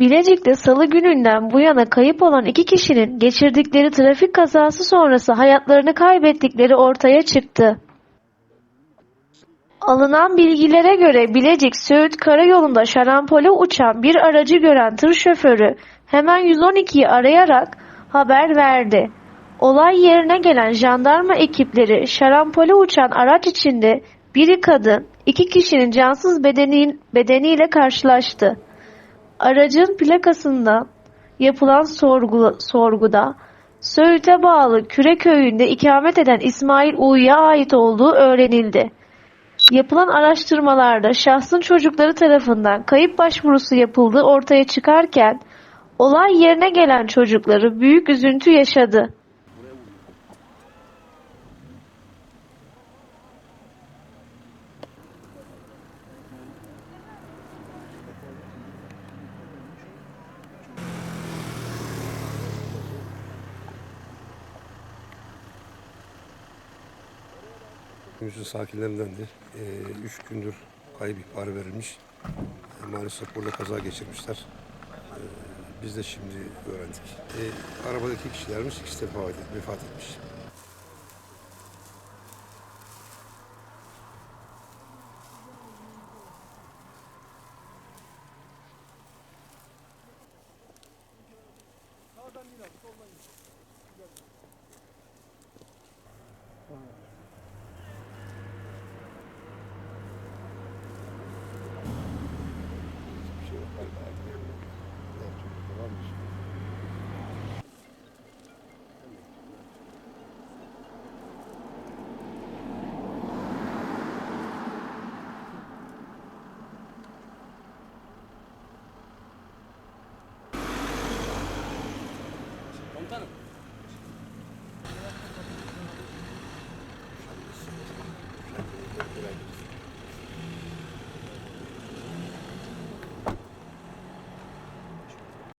Bilecik'te salı gününden bu yana kayıp olan iki kişinin geçirdikleri trafik kazası sonrası hayatlarını kaybettikleri ortaya çıktı. Alınan bilgilere göre Bilecik Söğüt Karayolu'nda şarampole uçan bir aracı gören tır şoförü hemen 112'yi arayarak haber verdi. Olay yerine gelen jandarma ekipleri şarampole uçan araç içinde biri kadın, iki kişinin cansız bedeni, bedeniyle karşılaştı. Aracın plakasından yapılan sorgu, sorguda Söğüt'e bağlı Küre köyünde ikamet eden İsmail Uyu'ya ait olduğu öğrenildi. Yapılan araştırmalarda şahsın çocukları tarafından kayıp başvurusu yapıldığı ortaya çıkarken olay yerine gelen çocukları büyük üzüntü yaşadı. Köyümüzün sakinlerindendir. Ee, üç gündür kayıp ihbarı verilmiş. Ee, maalesef burada kaza geçirmişler. Ee, biz de şimdi öğrendik. Ee, arabadaki kişilerimiz ikisi de vefat, etmiş. Komutanım.